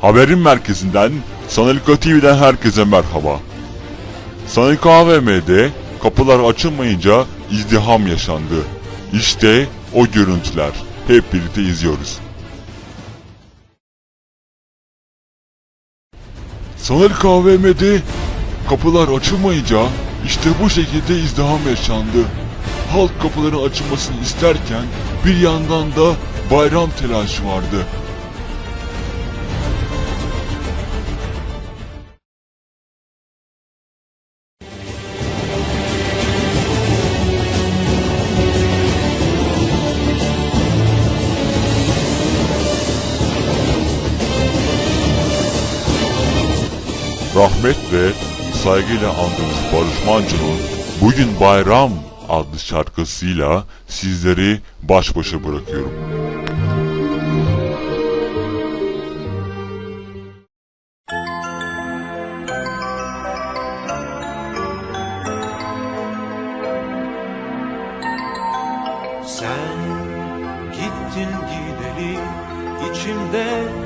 Haberin merkezinden Sanalika TV'den herkese merhaba. Sanalika AVM'de kapılar açılmayınca izdiham yaşandı. İşte o görüntüler. Hep birlikte izliyoruz. Sanalika AVM'de kapılar açılmayınca işte bu şekilde izdiham yaşandı. Halk kapıların açılmasını isterken bir yandan da bayram telaşı vardı. Rahmet ve saygıyla andığımız Barış Manço'nun Bugün Bayram adlı şarkısıyla sizleri baş başa bırakıyorum. Sen gittin gideli içimde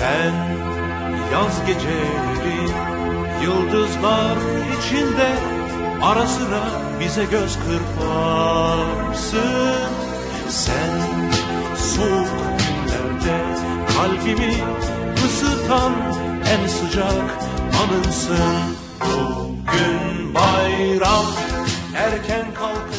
Sen yaz geceleri yıldızlar içinde Ara sıra bize göz kırparsın. Sen soğuk günlerde kalbimi ısıtan en sıcak anımsın. Bugün bayram erken kalk